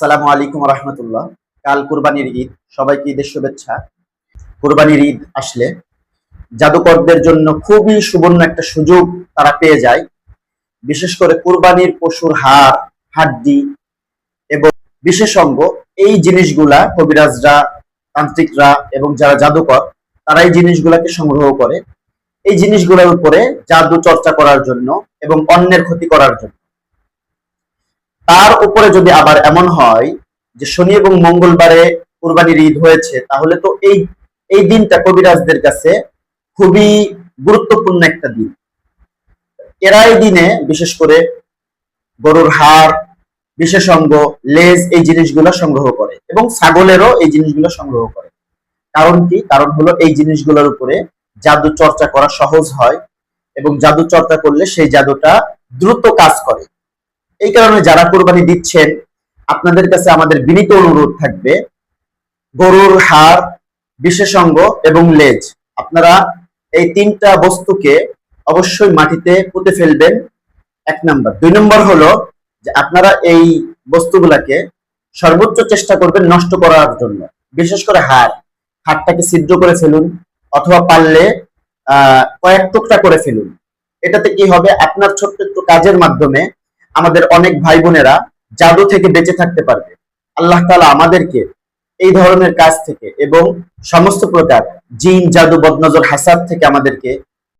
আসসালামু আলাইকুম রহমতুল্লাহ। কাল কুরবানির ঈদ, সবাইকে ঈদের শুভেচ্ছা। কুরবানির ঈদ আসলে জাদুকরদের জন্য খুবই সুবর্ণ একটা সুযোগ তারা পেয়ে যায়। বিশেষ করে কুরবানির পশুর হাড়, হাড্ডি এবং বিশেষ অঙ্গ এই জিনিসগুলা কবিরাজরা, তান্ত্রিকরা এবং যারা জাদুকর, তারা এই জিনিসগুলাকে সংগ্রহ করে। এই জিনিসগুলোর উপরে জাদু চর্চা করার জন্য এবং অন্যের ক্ষতি করার জন্য। উপরে যদি আবার এমন হয় যে শনি এবং মঙ্গলবারে কুরবানির ঈদ হয়েছে, তাহলে তো এই এই দিনটা কবিরাজদের কাছে খুবই গুরুত্বপূর্ণ একটা দিন। এরা এই দিনে বিশেষ করে গরুর হাড় বিশেষ অঙ্গ লেজ এই জিনিসগুলো সংগ্রহ করে এবং ছাগলেরও এই জিনিসগুলো সংগ্রহ করে। কারণ কি? কারণ হলো এই জিনিসগুলোর উপরে জাদু চর্চা করা সহজ হয় এবং জাদু চর্চা করলে সেই জাদুটা দ্রুত কাজ করে। এই কারণে যারা কোরবানি দিচ্ছেন, আপনাদের কাছে আমাদের বিনীত অনুরোধ থাকবে, গরুর হাড়, বিশেষাঙ্গ এবং লেজ। আপনারা এই তিনটা বস্তুকে অবশ্যই মাটিতে পুঁতে ফেলবেন। এক নম্বর। দুই নম্বর হলো যে আপনারা এই বস্তুগুলাকে সর্বোচ্চ চেষ্টা করবেন নষ্ট করার জন্য। বিশেষ করে হাড়। হাড়টাকে ছিদ্র করে ফেলুন অথবা পারলে কয়েক টুকটা করে ফেলুন। এটাতে কি হবে? আপনার ছোট্ট একটু কাজের মাধ্যমে আমাদের অনেক ভাই বোনেরা জাদু থেকে বেঁচে থাকতে পারবে। আল্লাহ তালা আমাদেরকে এই ধরনের কাজ থেকে এবং সমস্ত প্রকার জিন, জাদু, বদনজর, হাসাদ থেকে আমাদেরকে